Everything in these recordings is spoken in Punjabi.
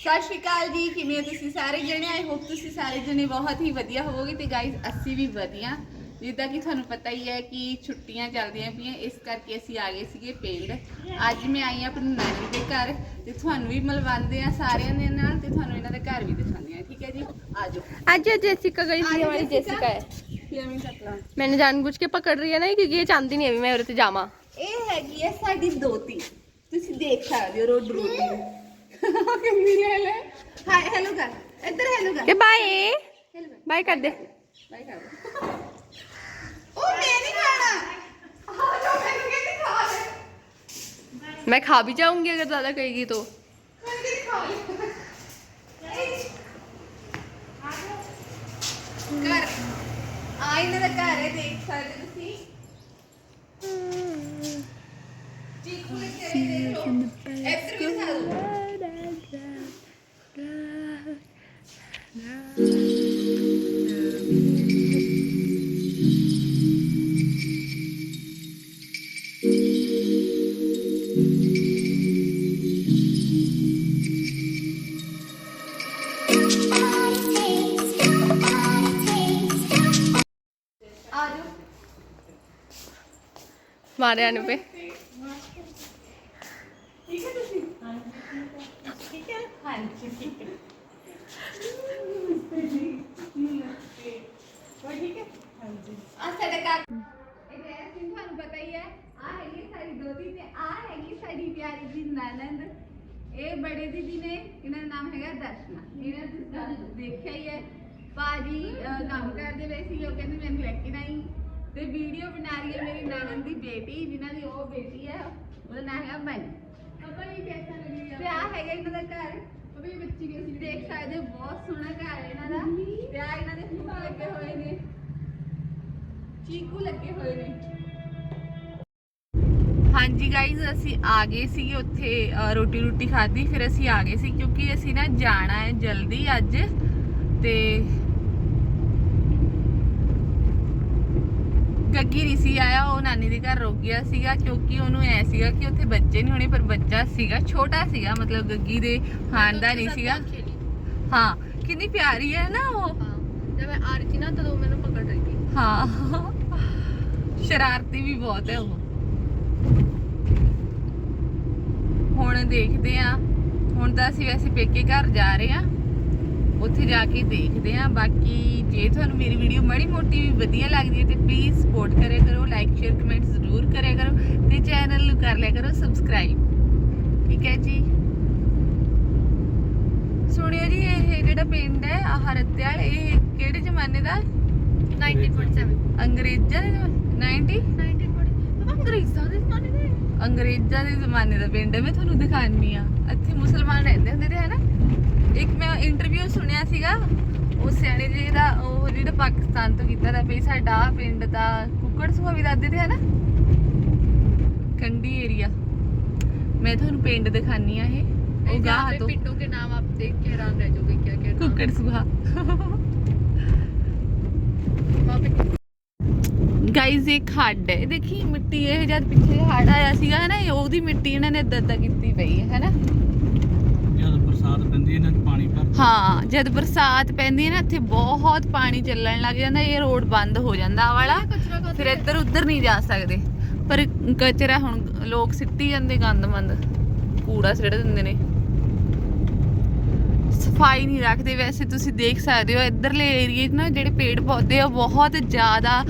ਸਤਿ ਸ਼੍ਰੀ ਅਕਾਲ ਜੀ ਕਿਵੇਂ ਹੋ ਤੁਸੀਂ ਸਾਰੇ ਜਣੇ ਆਈ ਹੋਪ ਤੁਸੀਂ ਸਾਰੇ ਜਣੇ ਬਹੁਤ ਹੀ ਵਧੀਆ ਹੋਵੋਗੇ ਤੇ ਗਾਇਸ ਅਸੀਂ ਵੀ ਵਧੀਆ ਜਿੱਦਾਂ ਕਿ ਤੁਹਾਨੂੰ ਪਤਾ ਹੀ ਹੈ ਕਿ ਛੁੱਟੀਆਂ ਚੱਲਦੀਆਂ ਪਈਆਂ ਇਸ ਕਰਕੇ ਅਸੀਂ ਆ ਗਏ ਸੀਗੇ ਪਿੰਡ ਅੱਜ ਮੈਂ ਆਈ ਹਾਂ ਆਪਣੀ ਨਾਨੀ ਦੇ ਘਰ ਤੇ ਤੁਹਾਨੂੰ ਵੀ ਮਿਲਵਾਉਂਦੇ ਆ ਸਾਰਿਆਂ ਦੇ ਨਾਲ ਤੇ ਤੁਹਾਨੂੰ ਇਹਨਾਂ ਦੇ ਘਰ ਵੀ ਦਿਖਾਉਂਦੇ ਆ ਠੀਕ ਹੈ ਜੀ ਆਜੋ आज ये जेसिका गई थी हमारी जेसिका है ਫਿਰ ਮੈਂ ਚੱਪਲਾਂ मैंने जानबूझ के पकड़ रही है ना क्योंकि ये चांदी नहीं है अभी मैं उरे जामा ਇਹ ਹੈਗੀ ਹੈ ਸਾਡੀ ਦੋਤੀ ਤੁਸੀਂ ਦੇਖ ਸਕਦੇ ਹੋ ਰੋਡ ਰੋਟੀ ਕੰਮੀ ਹੈਲੇ ਹਾਈ ਹੈਲੋ ਕਰ ਇੱਧਰ ਹੈਲੋ ਕਰ के बाय ਹੈਲੋ ਕਰ बाय कर दे ਬਾਈ ਕਰ ਉਹ ਮੈਂ ਨਹੀਂ ਖਾਣਾ ਹਾਂ ਜੋ ਮੈਨੂੰ ਕਹਿੰਦੀ ਖਾ ਲੈ मैं खा भी जाऊंगी अगर ज्यादा कहेगी तो ਮੈਂ ਕਹਿੰਦੀ ਖਾ ਲੈ ਘਰ ਆ ਇਹਨਾਂ ਦਾ ਘਰ ਹੈ ਦੇਖ ਸਕਦੇ ਤੁਸੀਂ ਚੀਕੂ ਲੱਗੇ ਹੋਏ ਦੇਖੋ ਇੱਧਰ ਵੀ ਦਿਖਾ ਦਿਓ मारे आने पे ठीक है ठीक है ਇਹ ਹੈ ਸਿੰਘ ਤੁਹਾਨੂੰ ਪਤਾ ਹੀ ਹੈ ਆ ਹੈਗੀ ਸਾਡੀ ਦੋਤੀ ਤੇ ਆ ਹੈਗੀ ਸਾਡੀ ਪਿਆਰੀ ਜੀ ਨਨੰਦ ਇਹ ਬੜੇ ਦੀਦੀ ਨੇ ਇਹਨਾਂ ਦਾ ਨਾਮ ਹੈਗਾ ਦਰਸ਼ਨਾ ਇਹਨਾਂ ਨੂੰ ਤੁਸੀਂ ਦੇਖਿਆ ਹੀ ਹੈ ਬਾਜੀ ਕੰਮ ਕਰਦੇ ਪਏ ਸੀ ਉਹ ਕਹਿੰਦੇ ਮੈਨੂੰ ਲੈ ਕੇ ਨਹੀਂ ਤੇ ਵੀਡੀਓ ਬਣਾ ਰਹੀ ਹੈ ਮੇਰੀ ਨਨੰਦ ਦੀ ਬੇਟੀ ਜਿਨ੍ਹਾਂ ਦੀ ਉਹ ਬੇਟੀ ਹੈ ਉਹਦਾ ਨਾਮ ਹੈਗਾ ਮਨ ਪਾਪਾ ਇਹ ਕਿਹਦਾ ਲੱਗੀ ਤੇ ਆ ਹੈਗਾ ਇਹਨਾਂ ਦਾ ਘਰ ਪਾਪਾ ਇਹ ਬੱਚੀ ਕੇ ਅਸੀਂ ਦੇਖ ਸਕਦੇ ਹੋ, ਬਹੁਤ ਸੋਹਣਾ ਘਰ ਹੈ ਇਹਨਾਂ ਦਾ। ਤੇ ਇਹਨਾਂ ਦੇ ਫੁੱਲ ਲੱਗੇ ਹੋਏ ਨੇ। ਚੀਕੂ ਲੱਗੇ ਹੋਏ ਨੇ। ਹਾਂਜੀ ਗਾਇਜ਼ ਅਸੀਂ ਆ ਗਏ ਸੀਗੇ ਉੱਥੇ ਰੋਟੀ ਰੋਟੀ ਖਾਧੀ, ਫਿਰ ਅਸੀਂ ਆ ਗਏ ਸੀ ਕਿਉਂਕਿ ਅਸੀਂ ਨਾ ਜਾਣਾ ਹੈ ਜਲਦੀ ਅੱਜ। ਤੇ ਗੱਗੀ ਰਿਸੀ ਆਇਆ ਉਹ ਨਾਨੀ ਦੇ ਘਰ ਰੁਕ ਗਿਆ ਸੀਗਾ ਕਿਉਂਕਿ ਉਹਨੂੰ ਐ ਸੀਗਾ ਕਿ ਉੱਥੇ ਬੱਚੇ ਨਹੀਂ ਹੋਣੇ ਪਰ ਬੱਚਾ ਸੀਗਾ ਛੋਟਾ ਸੀਗਾ ਮਤਲਬ ਗੱਗੀ ਦੇ ਹਾਨ ਦਾ ਨਹੀਂ ਸੀਗਾ ਹਾਂ ਕਿੰਨੀ ਪਿਆਰੀ ਹੈ ਨਾ ਉਹ। ਜਦ ਮੈਂ ਆ ਰਹੀ ਸੀ ਨਾ ਤਦੋਂ ਮੈਨੂੰ ਪਕੜ ਰਹੀ ਸੀ। ਹਾਂ ਸ਼ਰਾਰਤੀ ਵੀ ਬਹੁਤ ਹੈ ਉਹ। ਹੁਣ ਦੇਖਦੇ ਆ ਹੁਣ ਤਾਂ ਅਸੀਂ ਵੈਸੇ ਪੇਕੇ ਘਰ ਜਾ ਰਹੇ ਆ ਉੱਥੇ ਜਾ ਕੇ ਦੇਖਦੇ ਆ ਬਾਕੀ ਜੇ ਤੁਹਾਨੂੰ ਮੇਰੀ ਵੀਡੀਓ ਮੜੀ ਮੋਟੀ ਵੀ ਵਧੀਆ ਲੱਗਦੀ ਹੈ ਤੇ ਪਲੀਜ਼ ਸਪੋਰਟ ਕਰਿਆ ਕਰੋ ਲਾਈਕ ਸ਼ੇਅਰ ਕਮੈਂਟ ਜ਼ਰੂਰ ਕਰਿਆ ਕਰੋ ਤੇ ਚੈਨਲ ਨੂੰ ਕਰ ਲਿਆ ਕਰੋ ਸਬਸਕ੍ਰਾਈਬ ਠੀਕ ਹੈ ਜੀ? ਸੁਣਿਓ ਜੀ ਇਹ ਜਿਹੜਾ ਪਿੰਡ ਹੈ ਆਹ ਰਤਿਆਲ ਇਹ ਕਿਹੜੇ ਜ਼ਮਾਨੇ ਦਾ? 1947 ਅੰਗਰੇਜ਼ਾਂ ਦੇ 90 1947 ਅੰਗਰੇਜ਼ਾਂ ਅੰਗਰੇਜ਼ਾਂ ਦੇ ਜ਼ਮਾਨੇ ਦਾ ਪਿੰਡ ਹੈ ਮੈਂ ਤੁਹਾਨੂੰ ਦਿਖਾਣੀ ਆ ਇੱਥੇ ਮੁਸਲਮਾਨ ਰਹਿੰਦੇ ਹੁੰਦੇ ਤੇ ਹੈ ਨਾ? ਇੱਕ ਮੈਂ ਇੰਟਰਵਿਊ ਸੁਣਿਆ ਸੀਗਾ ਉਹ ਸਿਆਣੇ ਜੀ ਦਾ ਉਹ ਜਿਹੜਾ ਪਾਕਿਸਤਾਨ ਤੋਂ ਕੀਤਾ ਦਾ ਵੀ ਸਾਡਾ ਪਿੰਡ ਦਾ ਕੁੱਕੜ ਸੁਹਾ ਵੀ ਦੱਸਦੇ ਤੇ ਹੈ ਨਾ? ਕੰਡੀ ਏਰੀਆ ਮੈਂ ਤੁਹਾਨੂੰ ਪਿੰਡ ਦਿਖਾਨੀ ਆ ਇਹ ਉਹ ਗਾਹ ਤੋਂ। ਪਿੰਡੋਂ ਕੇ ਨਾਮ ਆਪ ਦੇਖ ਕੇ ਹੈਰਾਨ ਰਹਿ ਜਾਓਗੇ ਕੀ ਕੀ ਕੁੱਕੜ ਸੁਹਾ ਗਾਈਜ਼ ਇਹ ਖੱਡ ਹੈ। ਦੇਖੀ ਮਿੱਟੀ ਇਹ ਜਦ ਪਿੱਛੇ ਹੜ ਆਇਆ ਸੀਗਾ ਨਾ ਉਹਦੀ ਮਿੱਟੀ ਇਹਨਾਂ ਨੇ ਦੱਦਾ ਕੀਤੀ ਪਈ ਹੈ ਹੈ ਨਾ? ਹਾਂ ਜਦ। ਬਰਸਾਤ ਪੈਂਦੀ ਹੈ ਨਾ ਇੱਥੇ ਬਹੁਤ ਪਾਣੀ ਚੱਲਣ ਲੱਗ ਜਾਂਦਾ ਇਹ ਰੋਡ ਬੰਦ ਹੋ ਜਾਂਦਾ ਆ ਵਾਲਾ ਫਿਰ ਇੱਧਰ ਉੱਧਰ ਨਹੀਂ ਜਾ ਸਕਦੇ। ਪਰ ਕਚਰਾ ਹੁਣ ਲੋਕ ਸਿੱਟੀ ਜਾਂਦੇ ਗੰਦਮੰਦ ਕੂੜਾ ਸਿੱਟ ਦਿੰਦੇ ਨੇ। ਸਫ਼ਾਈ ਨਹੀਂ ਰੱਖਦੇ ਵੈਸੇ ਤੁਸੀਂ ਦੇਖ ਸਕਦੇ ਹੋ ਇਧਰਲੇ ਏਰੀਏ 'ਚ ਨਾ ਜਿਹੜੇ ਪੇੜ ਪੌਦੇ ਆ ਬਹੁਤ ਜ਼ਿਆਦਾ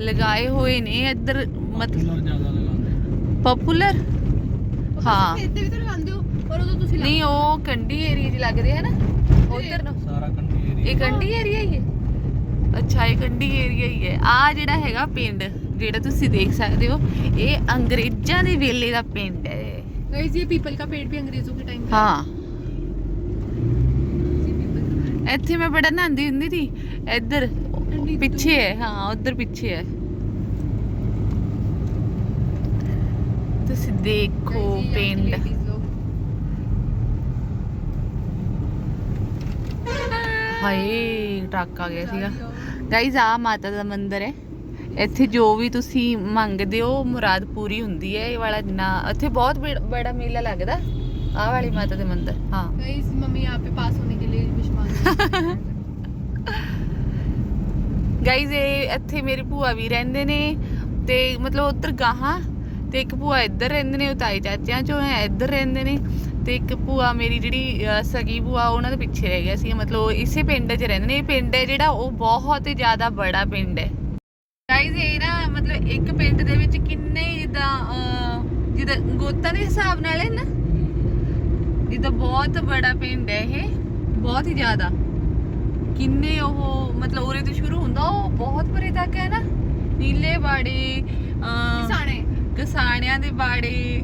ਲਗਾਏ ਹੋਏ ਨੇ ਇੱਧਰ ਮਤਲਬ ਪਪੂਲਰ ਹਾਂ। ਇੱਥੇ ਵੀ ਤਾਂ ਲਗਾਉਂਦੇ ਕਰੋ ਤਾਂ ਤੁਸੀਂ ਨਹੀਂ ਉਹ ਕੰਢੀ ਏਰੀਆ ਦੀ ਲੱਗਦੇ ਹੈ ਨਾ। ਉਧਰ ਨੂੰ। ਸਾਰਾ ਕੰਢੀ ਏਰੀਆ ਇਹ ਕੰਢੀ ਏਰੀਆ ਹੀ ਹੈ? ਅੱਛਾ ਇਹ ਕੰਢੀ ਏਰੀਆ ਹੀ ਹੈ। ਆ ਜਿਹੜਾ ਹੈਗਾ ਪਿੰਡ ਜਿਹੜਾ ਤੁਸੀਂ ਦੇਖ ਸਕਦੇ ਹੋ ਇਹ ਅੰਗਰੇਜ਼ਾਂ ਦੇ ਵੇਲੇ ਦਾ ਪਿੰਡ ਹੈ। ਗਾਇਸ ਇਹ ਪੀਪਲ ਦਾ ਪੇੜ ਵੀ ਅੰਗਰੇਜ਼ੋਂ ਕੇ ਟਾਈਮ ਦਾ ਹਾਂ। ਇੱਥੇ ਮੈਂ ਬੜਾ ਨਹਾਉਂਦੀ ਹੁੰਦੀ ਸੀ। ਇੱਧਰ ਪਿੱਛੇ ਹੈ। ਹਾਂ ਉਧਰ ਪਿੱਛੇ ਹੈ। ਤੁਸੀਂ ਦੇਖੋ ਪਿੰਡ। ਹਾਏ ਟਰੱਕ ਆ ਗਿਆ ਸੀਗਾ ਗਾਈਜ਼ ਆ ਮਾਤਾ ਦਾ ਮੰਦਿਰ ਹੈ ਇੱਥੇ ਜੋ ਵੀ ਤੁਸੀਂ ਮੰਗਦੇ ਹੋ ਮੁਰਾਦ ਪੂਰੀ ਹੁੰਦੀ ਹੈ ਇਹ ਵਾਲਾ ਜਿੰਨਾ ਇੱਥੇ ਬਹੁਤ ਬੜ- ਬੜਾ ਮੇਲਾ ਲੱਗਦਾ ਆਹ ਵਾਲੀ ਮਾਤਾ ਦੇ ਮੰਦਿਰ ਹਾਂ गाइस मम्मी यहाँ पे पास होने के लिए विश मांग ਗਾਈਜ਼ ਇਹ ਇੱਥੇ ਮੇਰੀ ਭੂਆ ਵੀ ਰਹਿੰਦੇ ਨੇ ਤੇ ਮਤਲਬ ਉੱਧਰ ਗਾਹਾਂ ਤੇ ਇੱਕ ਭੂਆ ਇੱਧਰ ਰਹਿੰਦੇ ਨੇ ਉਹ ਤਾਈ ਚਾਚਿਆਂ ਚੋਂ ਹੈ ਇੱਧਰ ਰਹਿੰਦੇ ਨੇ ਤੇ ਇੱਕ ਭੂਆ ਮੇਰੀ ਜਿਹੜੀ ਸਗੀ ਭੂਆ ਉਹਨਾਂ ਦੇ ਪਿੱਛੇ ਰਹਿ ਗਿਆ ਸੀ। ਮਤਲਬ ਇਸੇ ਪਿੰਡ 'ਚ ਰਹਿੰਦੇ ਨੇ। ਇਹ ਪਿੰਡ ਹੈ ਜਿਹੜਾ ਉਹ ਬਹੁਤ ਜ਼ਿਆਦਾ ਬੜਾ ਪਿੰਡ ਹੈ। ਗਾਇਜ਼ ਇਹ ਨਾ ਮਤਲਬ ਇੱਕ ਪਿੰਡ ਦੇ ਵਿੱਚ ਕਿੰਨੇ ਜਿੱਦਾਂ ਜਿੱਦਾਂ ਗੋਤਾਂ ਦੇ ਹਿਸਾਬ ਨਾਲ ਹੈ ਨਾ? ਜਿੱਦਾਂ ਬਹੁਤ ਬੜਾ ਪਿੰਡ ਹੈ ਇਹ। ਬਹੁਤ ਹੀ ਜ਼ਿਆਦਾ। ਕਿੰਨੇ ਉਹ ਮਤਲਬ ਉਰੇ ਤੋਂ ਸ਼ੁਰੂ ਹੁੰਦਾ ਉਹ ਬਹੁਤ ਪਰੇ ਤੱਕ ਹੈ ਨਾ? ਨੀਲੇ ਬਾੜੇ ਕਿਸਾਣੇ। ਕਿਸਾਨਿਆਂ ਦੇ ਬਾੜੇ।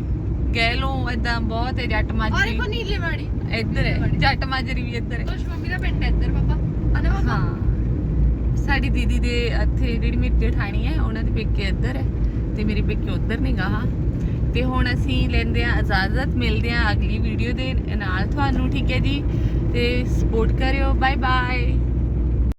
ਗੈਲੋਂ ਐਦਾਂ ਬਹੁਤ ਹੈ ਜੱਟ ਮਾਜਰੀ। ਇੱਕ ਉਹ ਨੀਲੇ ਵਾੜੀ। ਇੱਧਰ ਹੈ ਜੱਟ ਮਾਜਰੀ ਵੀ ਇੱਧਰ ਹੈ। ਕੁਛ ਮੰਮੀ ਦਾ ਪਿੰਡ ਇੱਧਰ ਪਾਪਾ। ਅਨਾ ਪਾਪਾ। ਹਾਂ। ਸਾਡੀ ਦੀਦੀ ਦੇ ਇੱਥੇ ਜਿਹੜੀ ਮੇਰੀ ਜਠਾਣੀ ਹੈ ਉਹਨਾਂ ਦੇ ਪੇਕੇ ਇੱਧਰ ਹੈ। ਤੇ ਮੇਰੇ ਪੇਕੇ ਉੱਧਰ ਗਾ ਹਾਂ ਤੇ ਹੁਣ ਅਸੀਂ ਲੈਂਦੇ ਆ ਇਜਾਜ਼ਤ ਮਿਲਦੇ ਆ ਅਗਲੀ ਵੀਡੀਓ ਦੇ ਨਾਲ। ਤੁਹਾਨੂੰ ਠੀਕ ਹੈ ਜੀ? ਤੇ ਸਪੋਰਟ ਕਰਿਓ। Bye bye